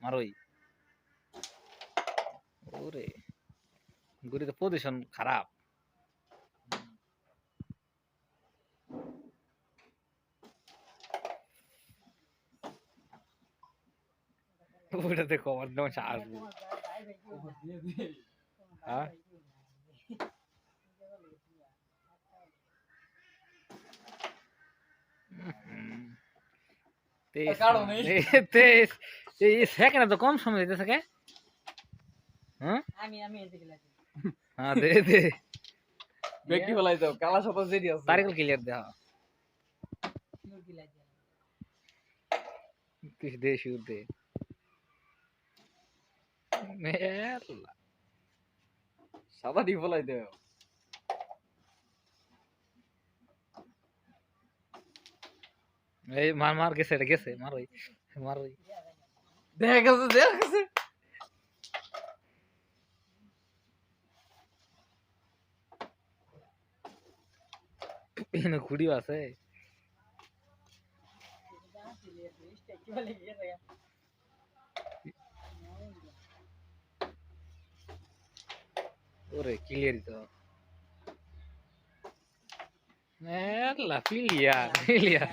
মারোই। ওরে গুড়িতে পজিশন খারাপ। ওটা দেখো আমার যেমন আসব হ্যাঁ? তেইশ তেইশ। এই সেকেন্ডে তো কম সময় দিতেছে কে? হ্যাঁ? আমি আমি এদিকে লাগি। হ্যাঁ দে দে। ব্যক্তি ফেলাই দাও কালা সাদা যেটি আছে। তারিখ ক্লিয়ার দে হ্যাঁ। কিছু দে শুরু দে। মেলা। সাদা ডি ফেলাই দাও। এই মার মার গেছে এটা গেছে মারোই মারোই দেখা গেছে দেখা গেছে। এখানে ঘুড়িও আছে। ওরে ক্লিয়ার দিতে হবে। মেলা ক্লিয়ার ক্লিয়ার